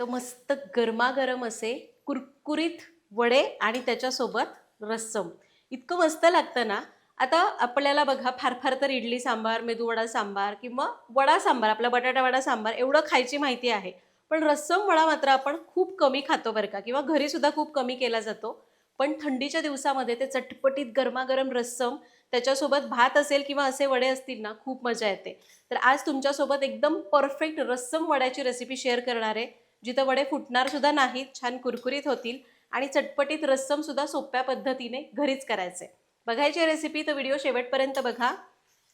तर मस्त गरमागरम असे कुरकुरीत वडे आणि त्याच्यासोबत रस्सम. इतकं मस्त लागतं ना. आता आपल्याला बघा फार फार तर इडली सांबार मेदूवडा सांबार किंवा वडा सांबार आपला बटाटा वडा सांबार एवढं खायची माहिती आहे. पण रस्सम वडा मात्र आपण खूप कमी खातो बरं का. किंवा घरीसुद्धा खूप कमी केला जातो. पण थंडीच्या दिवसामध्ये ते चटपटीत गरमागरम रस्सम त्याच्यासोबत भात असेल किंवा असे वडे असतील ना खूप मजा येते. तर आज तुमच्यासोबत एकदम परफेक्ट रस्सम वड्याची रेसिपी शेअर करणार आहे. जिथं वडे फुटणार सुद्धा नाहीत छान कुरकुरीत होतील आणि चटपटीत रस्सम सुद्धा सोप्या पद्धतीने घरीच करायचे. बघायची रेसिपी तर व्हिडिओ शेवटपर्यंत बघा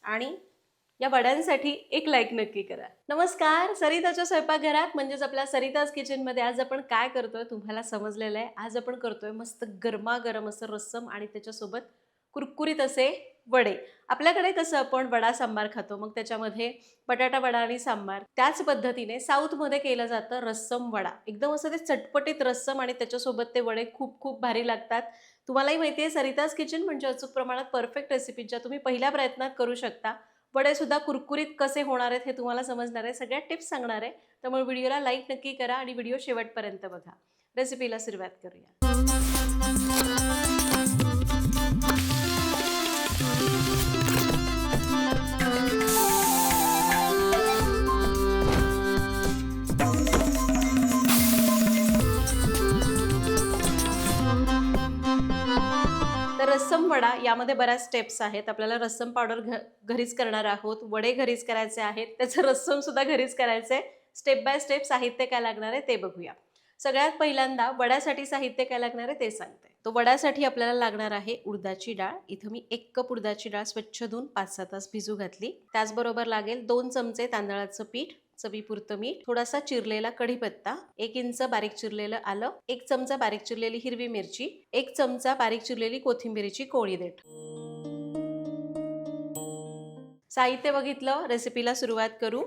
आणि या वड्यांसाठी एक लाईक नक्की करा. नमस्कार सरिताच्या स्वयंपाकघरात म्हणजेच आपल्या सरिताज किचनमध्ये आज आपण काय करतोय तुम्हाला समजलेलं आहे. आज आपण करतोय मस्त गरमागरम असं रस्सम आणि त्याच्यासोबत कुरकुरीत असे वडे. आपल्याकडे कसं आपण वडा सांबार खातो मग त्याच्यामध्ये बटाटा वडा आणि सांबार. त्याच पद्धतीने साऊथमध्ये केलं जातं रस्सम वडा. एकदम असं ते चटपटीत रस्सम आणि त्याच्यासोबत ते वडे खूप खूप भारी लागतात. तुम्हालाही माहिती आहे सरिताज किचन म्हणजे अचूक प्रमाणात परफेक्ट रेसिपी ज्या तुम्ही पहिल्या प्रयत्नात करू शकता. वडे सुद्धा कुरकुरीत कसे होणार आहेत हे तुम्हाला समजणार आहे सगळ्या टिप्स सांगणार आहे. त्यामुळे व्हिडिओला लाईक नक्की करा आणि व्हिडिओ शेवटपर्यंत बघा. रेसिपीला सुरुवात करूया. रस्सम वडा यामध्ये बऱ्याच स्टेप्स आहेत. आपल्याला रस्सम पावडर घ घरीच करणार आहोत. वडे घरीच करायचे आहेत. त्याचं रस्सम सुद्धा घरीच करायचं आहे स्टेप बाय स्टेप साहित्य काय लागणार आहे ते बघूया. सगळ्यात पहिल्यांदा वड्यासाठी साहित्य काय लागणार आहे ते सांगते. तो वड्यासाठी आपल्याला लागणार आहे उडदाची डाळ. इथं मी एक कप उडदाची डाळ स्वच्छ धुवून पाच सहा तास भिजू घातली. त्याचबरोबर लागेल दोन चमचे तांदळाचं पीठ. चवीपुरतं मीठ थोडासा चिरलेला कढीपत्ता एक इंच बारीक चिरलेलं आलं एक चमचा बारीक चिरलेली हिरवी मिरची एक चमचा बारीक चिरलेली कोथिंबिरीची कोळी देठ. साहित्य बघितलं रेसिपीला सुरुवात करू.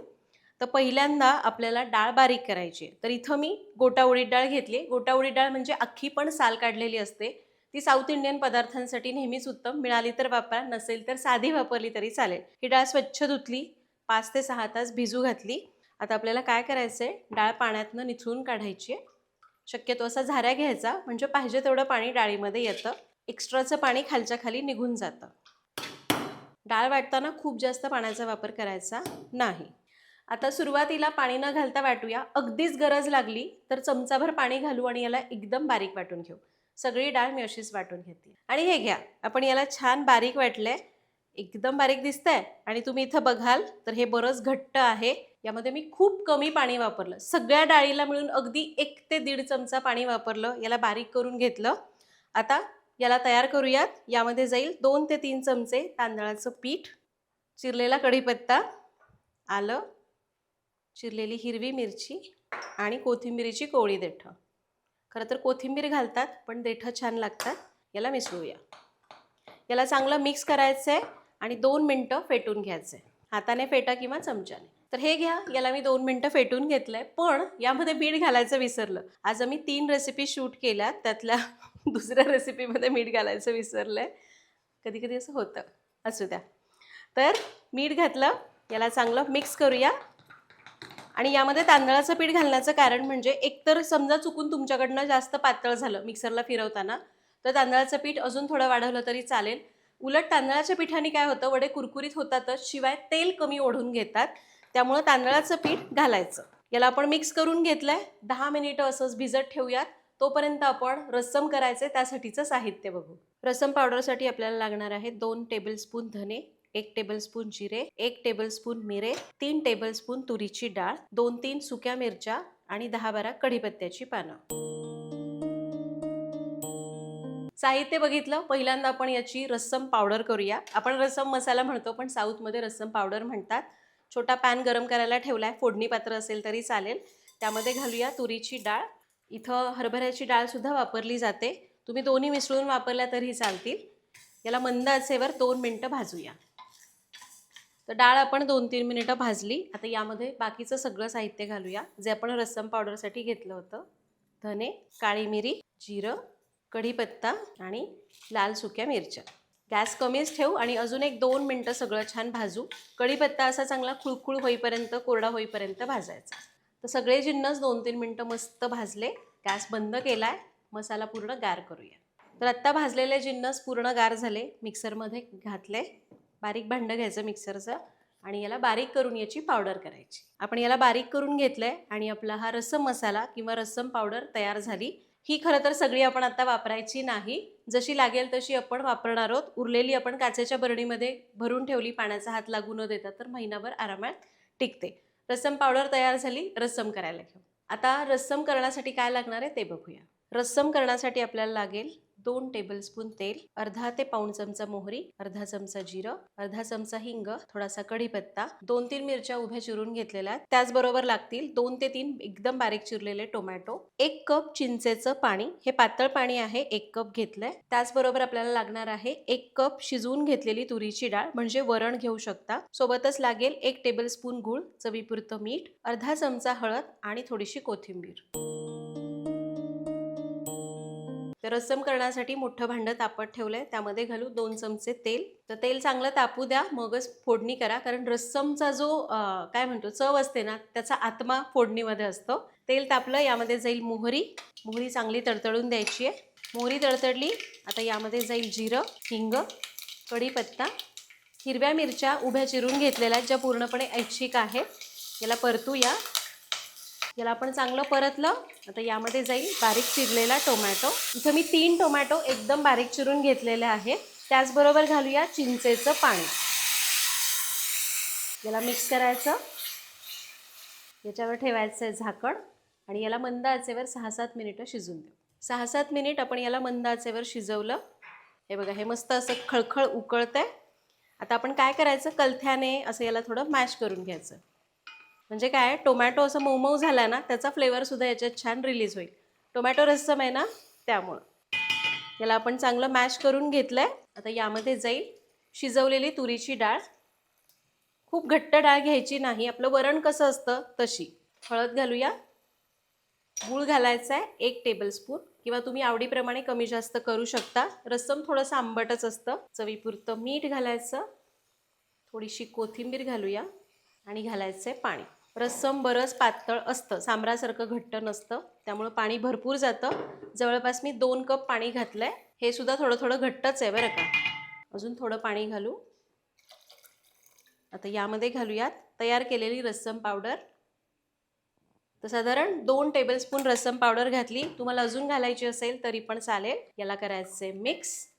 तर पहिल्यांदा आपल्याला डाळ बारीक करायची. तर इथं मी गोटा उडीद डाळ घेतली. गोटा उडीद डाळ म्हणजे अख्खी पण साल काढलेली असते. ती साऊथ इंडियन पदार्थांसाठी नेहमीच उत्तम. मिळाली तर वापरा नसेल तर साधी वापरली तरी चालेल. ही डाळ स्वच्छ धुतली. पाच ते सहा तास भिजू घातली. आता आपल्याला काय करायचं आहे डाळ पाण्यातनं निथळून काढायची आहे. शक्यतो असा झाऱ्या घ्यायचा म्हणजे पाहिजे तेवढं पाणी डाळीमध्ये येतं. एक्स्ट्राचं पाणी खालच्या खाली निघून जातं. डाळ वाटताना खूप जास्त पाण्याचा वापर करायचा नाही. आता सुरुवातीला पाणी न घालता वाटूया. अगदीच गरज लागली तर चमचाभर पाणी घालू आणि याला एकदम बारीक वाटून घेऊ. सगळी डाळ मी अशीच वाटून घेते. आणि हे घ्या. आपण याला छान बारीक वाटलं आहे एकदम बारीक दिसतंय आणि तुम्ही इथं बघाल तर हे बरंच घट्ट आहे. यामध्ये मी खूप कमी पाणी वापरलं. सगळ्या डाळीला मिळून अगदी एक ते दीड चमचा पाणी वापरलं. याला बारीक करून घेतलं. आता याला तयार करूयात. यामध्ये जाईल दोन ते तीन चमचे तांदळाचं पीठ चिरलेला कढीपत्ता आलं चिरलेली हिरवी मिरची आणि कोथिंबिरीची कोवळी देठं. खरं तर कोथिंबीर घालतात पण देठं छान लागतात. याला मिसळूया. याला चांगलं मिक्स करायचं आहे आणि दोन मिनटं फेटून घ्यायचं. आहे हाताने फेटा किंवा चमच्याने. तर हे घ्या याला मी दोन मिनटं फेटून घेतलं आहे पण यामध्ये मीठ घालायचं विसरलं. आज आम्ही तीन रेसिपी शूट केल्या त्यातल्या दुसऱ्या रेसिपीमध्ये मीठ घालायचं विसरलं आहे कधी कधी असं होतं. असू द्या. तर मीठ घातलं याला चांगलं मिक्स करूया. आणि यामध्ये तांदळाचं पीठ घालण्याचं कारण म्हणजे एकतर समजा चुकून तुमच्याकडनं जास्त पातळ झालं मिक्सरला फिरवताना तर तांदळाचं पीठ अजून थोडं वाढवलं तरी चालेल. उलट तांदळाच्या पिठाने काय होतं वडे कुरकुरीत होतातच शिवाय तेल कमी ओढून घेतात. त्यामुळं तांदळाचं पीठ घालायचं. याला आपण मिक्स करून घेतलंय. दहा मिनिटं असंच भिजत ठेवूयात. तोपर्यंत आपण रस्सम करायचे त्यासाठीचं साहित्य बघू. रसम पावडरसाठी आपल्याला लागणार आहे दोन टेबलस्पून धने एक टेबलस्पून जिरे एक टेबलस्पून मिरे तीन टेबलस्पून तुरीची डाळ दोन तीन सुक्या मिरच्या आणि दहा बारा कढीपत्त्याची पानं. साहित्य बघितलं पहिल्यांदा आपण याची रस्सम पावडर करूया. आपण रस्सम मसाला म्हणतो पण साऊथमध्ये रस्सम पावडर म्हणतात. छोटा पॅन गरम करायला ठेवलाय फोडणी पात्र असेल तरी चालेल. त्यामध्ये घालूया तुरीची डाळ. इथं हरभऱ्याची डाळसुद्धा वापरली जाते. तुम्ही दोन्ही मिसळून वापरल्या तरी चालतील. याला मंद असेवर दोन मिनटं भाजूया. तर डाळ आपण दोन तीन मिनिटं भाजली. आता यामध्ये बाकीचं सगळं साहित्य घालूया. जे आपण रस्सम पावडरसाठी घेतलं होतं. धने काळी मिरी जिरं कढीपत्ता आणि लाल सुक्या मिरच्या. गॅस कमीच ठेवू आणि अजून एक दोन मिनटं सगळं छान भाजू. कढीपत्ता असा चांगला खुळखुळ होईपर्यंत कोरडा होईपर्यंत भाजायचा. तर सगळे जिन्नस दोन तीन मिनटं मस्त भाजले. गॅस बंद केला आहे मसाला पूर्ण गार करूया. तर आत्ता भाजलेले जिन्नस पूर्ण गार झाले. मिक्सरमध्ये घातले. बारीक भांडं घ्यायचं मिक्सरचं आणि याला बारीक करून याची पावडर करायची. आपण याला बारीक करून घेतलं आहे आणि आपला हा रसम मसाला किंवा रस्सम पावडर तयार झाली. ही खरं तर सगळी आपण आता वापरायची नाही. जशी लागेल तशी आपण वापरणार आहोत. उरलेली आपण काचेच्या बरणीमध्ये भरून ठेवली पाण्याचा हात लागू न देता तर महिनाभर आरामात टिकते. रस्सम पावडर तयार झाली रस्सम करायला घेऊ. आता रस्सम करण्यासाठी काय लागणार आहे ते बघूया. रस्सम करण्यासाठी आपल्याला लागेल दोन टेबलस्पून तेल अर्धा ते पाऊण चमचा मोहरी अर्धा चमचा जिरं अर्धा चमचा हिंग थोडासा कढीपत्ता दोन तीन मिरच्या उभ्या चिरून घेतलेल्या आहेत. त्याचबरोबर लागतील दोन ते तीन एकदम बारीक चिरलेले टोमॅटो एक कप चिंचेचं पाणी. हे पातळ पाणी आहे एक कप घेतलंय. त्याचबरोबर आपल्याला लागणार आहे एक कप शिजवून घेतलेली तुरीची डाळ म्हणजे वरण घेऊ शकता. सोबतच लागेल एक टेबलस्पून गूळ चवीपुरतं मीठ अर्धा चमचा हळद आणि थोडीशी कोथिंबीर. तर रस्सम करण्यासाठी मोठं भांडं तापत ठेवलं आहे त्यामध्ये घालू दोन चमचे तेल. तर तेल चांगलं तापू द्या मगच फोडणी करा. कारण रस्समचा जो काय म्हणतो चव असते ना त्याचा आत्मा फोडणीमध्ये असतो. तेल तापलं यामध्ये जाईल मोहरी. मोहरी चांगली तडतडून द्यायची आहे. मोहरी तडतडली आता यामध्ये जाईल जिरं हिंग कढीपत्ता. हिरव्या मिरच्या उभ्या चिरून घेतलेल्या आहेत ज्या पूर्णपणे ऐच्छिक आहेत. याला परतूया. याला आपण चांगलं परतलं. आता यामध्ये जाईल बारीक चिरलेला टोमॅटो. इथं मी तीन टोमॅटो एकदम बारीक चिरून घेतलेले आहे त्याचबरोबर घालूया चिंचेचं पाणी. याला मिक्स करायचं. याच्यावर ठेवायचं आहे झाकण आणि याला मंद आचेवर सहा सात मिनिटं शिजून देऊ. सहा सात मिनिट आपण याला मंद आचेवर शिजवलं. हे बघा हे मस्त असं खळखळ उकळतंय. आता आपण काय करायचं? कलथ्याने असं याला थोडं मॅश करून घ्यायचं. म्हणजे काय टोमॅटो असं मऊ झाला ना त्याचा फ्लेवरसुद्धा याच्यात छान रिलीज होईल. टोमॅटो रस्सम आहे ना त्यामुळं. याला आपण चांगलं मॅश करून घेतलं आहे आता यामध्ये जाईल शिजवलेली तुरीची डाळ. खूप घट्ट डाळ घ्यायची नाही आपलं वरण कसं असतं तशी. हळद घालूया. गूळ घालायचा आहे एक टेबलस्पून किंवा तुम्ही आवडीप्रमाणे कमी जास्त करू शकता. रस्सम थोडंसं आंबटच असतं. चवीपुरतं मीठ घालायचं. थोडीशी कोथिंबीर घालूया. आणि घालायचं आहे पाणी. रस्सम बरंच पातळ असतं. सांबरासारखं घट्ट नसतं. त्यामुळं पाणी भरपूर जातं. जवळपास मी दोन कप पाणी घातलं आहे हे सुद्धा थोडं थोडं घट्टच आहे बरं का. अजून थोडं पाणी घालू. आता यामध्ये घालूयात. तयार केलेली रस्सम पावडर. तर साधारण दोन टेबलस्पून रस्सम पावडर घातली. तुम्हाला अजून घालायची असेल तरी पण चालेल. याला करायचे मिक्स.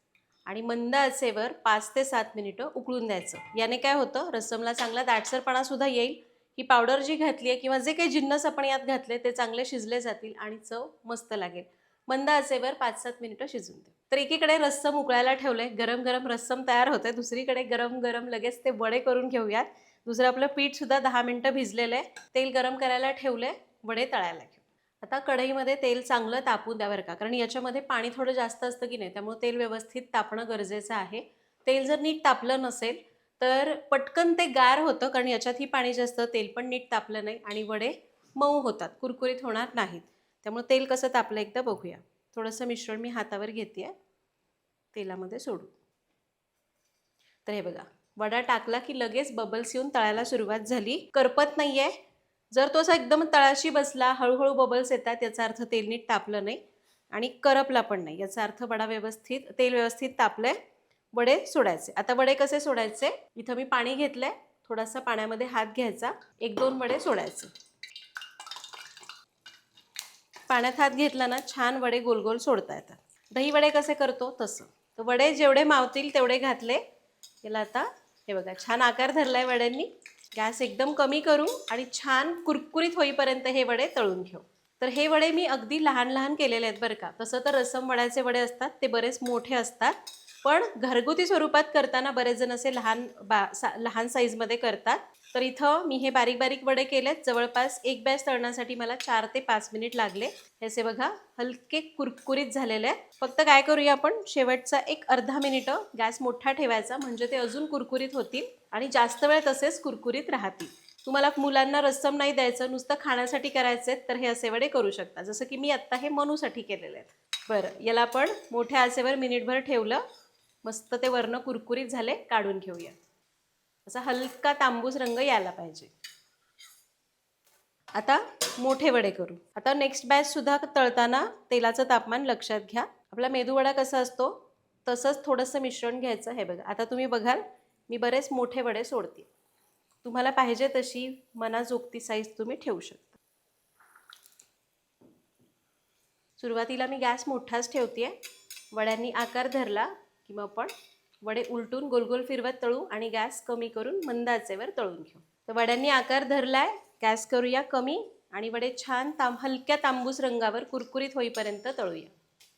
आणि मंद आचेवर पाच ते सात मिनिटं उकळून द्यायचं. याने काय होतं? रस्समला चांगला दाटसरपणासुद्धा येईल. ही पावडर जी घातली आहे किंवा जे काही जिन्नस आपण यात घातले ते चांगले शिजले जातील आणि चव मस्त लागेल. मंद आचेवर पाच सात मिनिटं शिजून दे तर एकीकडे रस्सम उकळायला ठेवलंय. गरम गरम रस्सम तयार होते दुसरीकडे गरम गरम लगेच ते वडे करून घेऊयात. दुसरं आपलं पीठ सुद्धा दहा मिनिटं भिजलेलं आहे. तेल गरम करायला ठेवलंय. वडे तळायला आता कढईमध्ये तेल चांगलं तापून द्या बरं का. कारण याच्यामध्ये पाणी थोडं जास्त असतं की नाही त्यामुळे तेल व्यवस्थित तापणं गरजेचं आहे. तेल जर नीट तापलं नसेल तर पटकन ते गार होतं कारण याच्यातही पाणी जास्त तेल पण नीट तापलं नाही आणि वडे मऊ होतात कुरकुरीत होणार नाहीत. त्यामुळे तेल कसं तापलं एकदा बघूया. थोडंसं मिश्रण मी हातावर घेते तेलामध्ये सोडू. तर हे बघा. वडा टाकला की लगेच बबल्स येऊन तळायला सुरुवात झाली. करपत नाही आहे जर तो असा एकदम तळाशी बसला हळूहळू बबल्स येतात याचा अर्थ तेल नीट तापलं नाही आणि करपला पण नाही. याचा अर्थ वडा व्यवस्थित तेल व्यवस्थित तापलंय वडे सोडायचे. आता वडे कसे सोडायचे? इथं मी पाणी घेतलंय. थोडासा पाण्यामध्ये हात घ्यायचा. एक दोन वडे सोडायचे. पाण्यात हात घेतला ना छान वडे गोल गोल सोडता येतात. दही वडे कसे करतो? तसं. तर वडे जेवढे मावतील तेवढे घातले. याला आता हे बघा छान आकार धरलाय वड्यांनी. गॅस एकदम कमी करू आणि छान कुरकुरीत होईपर्यंत हे वडे तळून घेऊ. तर हे वडे मी अगदी लहान लहान केलेले आहेत बरं का. तसं तर रसम वड्याचे वडे असतात ते बरेच मोठे असतात. पण घरगुती स्वरूपात करताना बरेच जण असे लहान बा सा लहान साईजमध्ये करतात. तर इथं मी हे बारीक बारीक वडे केलेत. जवळपास एक बॅच तळण्यासाठी मला चार ते पाच मिनिट लागले. हे असे बघा हलके कुरकुरीत झालेले आहेत. फक्त काय करूया आपण? शेवटचा एक अर्धा मिनिटं गॅस मोठा ठेवायचा. म्हणजे ते अजून कुरकुरीत होतील. आणि जास्त वेळ तसेच कुरकुरीत राहतील. तुम्हाला मुलांना रस्सम नाही द्यायचं नुसतं खाण्यासाठी करायचं आहे तर हे असे वडे करू शकता. जसं की मी आत्ता हे मनूसाठी केलेले आहेत. बरं याला आपण मोठ्या आसेवर मिनिटभर ठेवलं. मस्त ते वर्ण कुरकुरीत झाले काढून घेऊया. असा हलका तांबूस रंग यायला पाहिजे. आता मोठे वडे करू. आता नेक्स्ट बॅच सुद्धा तळताना तेलाचं तापमान लक्षात घ्या. आपला मेदूवडा कसा असतो? तसंच थोडंसं मिश्रण घ्यायचं. हे बघा आता तुम्ही बघाल मी बरेच मोठे वडे सोडते. तुम्हाला पाहिजे तशी मनाजोगती साईज तुम्ही ठेवू शकता. सुरुवातीला मी गॅस मोठाच ठेवते वड्यांनी आकार धरला की मग आपण वडे उलटून गोल गोल फिरवत तळू आणि गॅस कमी करून मंद आचेवर तळून घेऊ. तर वड्यांनी आकार धरलाय गॅस करूया कमी आणि वडे छान ताम हलक्या तांबूस रंगावर कुरकुरीत होईपर्यंत तळूया.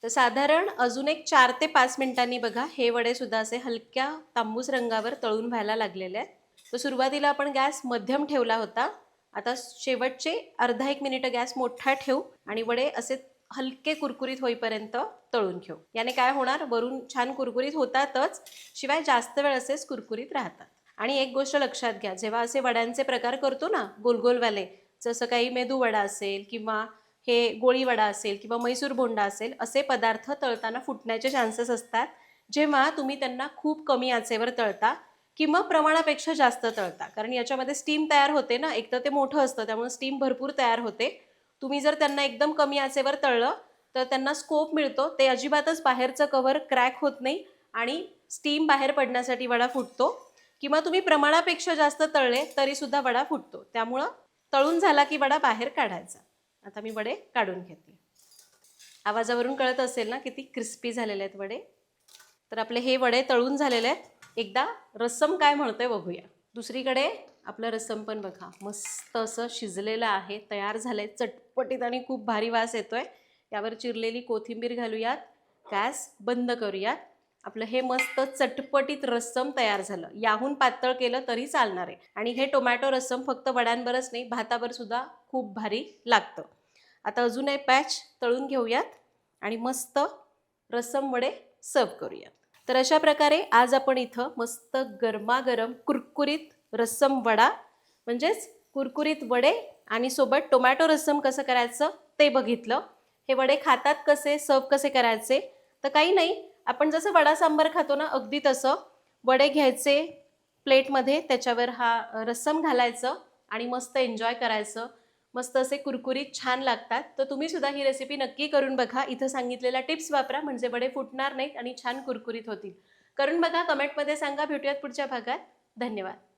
तर साधारण अजून एक चार ते पाच मिनिटांनी बघा हे वडेसुद्धा असे हलक्या तांबूस रंगावर तळून व्हायला लागलेले आहेत. तर सुरुवातीला आपण गॅस मध्यम ठेवला होता. आता शेवटचे अर्धा एक मिनिटं गॅस मोठा ठेवू आणि वडे असे हलके कुरकुरीत होईपर्यंत तळून घेऊ. याने काय होणार? वरून छान कुरकुरीत होतातच शिवाय जास्त वेळ असेच कुरकुरीत राहतात. आणि एक गोष्ट लक्षात घ्या जेव्हा असे वड्यांचे प्रकार करतो ना गोलगोलवाले जसं काही मेदू वडा असेल किंवा हे गोळीवडा असेल किंवा मैसूर बोंडा असेल असे पदार्थ तळताना फुटण्याचे चान्सेस असतात. जेव्हा तुम्ही त्यांना खूप कमी आचेवर तळता किंवा प्रमाणापेक्षा जास्त तळता. कारण याच्यामध्ये स्टीम तयार होते ना एक तर ते मोठं असतं त्यामुळे स्टीम भरपूर तयार होते. तुम्ही जर त्यांना एकदम कमी आचेवर तळलं तर त्यांना स्कोप मिळतो. ते अजिबातच बाहेरचं कव्हर क्रॅक होत नाही आणि स्टीम बाहेर पडण्यासाठी वडा फुटतो. किंवा तुम्ही प्रमाणापेक्षा जास्त तळले तरीसुद्धा वडा फुटतो. त्यामुळं तळून झाला की वडा बाहेर काढायचा. आता मी वडे काढून घेते. आवाजावरून कळत असेल ना किती क्रिस्पी झालेले आहेत वडे? तर आपले हे वडे तळून झालेले आहेत. एकदा रस्सम काय म्हणतोय बघूया. दुसरीकडे आपलं रस्सम पण बघा. मस्त असं शिजलेलं आहे. तयार झालं आहे चटपटीत आणि खूप भारी वास येतो आहे यावर चिरलेली कोथिंबीर घालूयात. गॅस बंद करूयात. आपलं हे मस्त चटपटीत रस्सम तयार झालं. याहून पातळ केलं तरी चालणार आहे. आणि हे टोमॅटो रस्सम फक्त वड्यांवरच नाही भातावर सुद्धा खूप भारी लागतं. आता अजून एक पॅच तळून घेऊयात आणि मस्त रसम वडे सर्व करूयात. तर अशा प्रकारे आज आपण इथं मस्त गरमागरम कुरकुरीत रस्सम वडा म्हणजेच कुरकुरीत वडे आणि सोबत टोमॅटो रस्सम कसं करायचं ते बघितलं. हे वडे खातात कसे सर्व कसे करायचे? तर काही नाही आपण जसं वडा सांबार खातो ना अगदी तसं वडे घ्यायचे प्लेटमध्ये त्याच्यावर हा रस्सम घालायचं आणि मस्त एन्जॉय करायचं. मस्त असे कुरकुरीत छान लागतात. तर तुम्ही सुद्धा ही रेसिपी नक्की करून बघा. इथं सांगितलेल्या टिप्स वापरा म्हणजे वडे फुटणार नाहीत आणि छान कुरकुरीत होतील. करून बघा कमेंटमध्ये सांगा. भेटूयात पुढच्या भागात. धन्यवाद.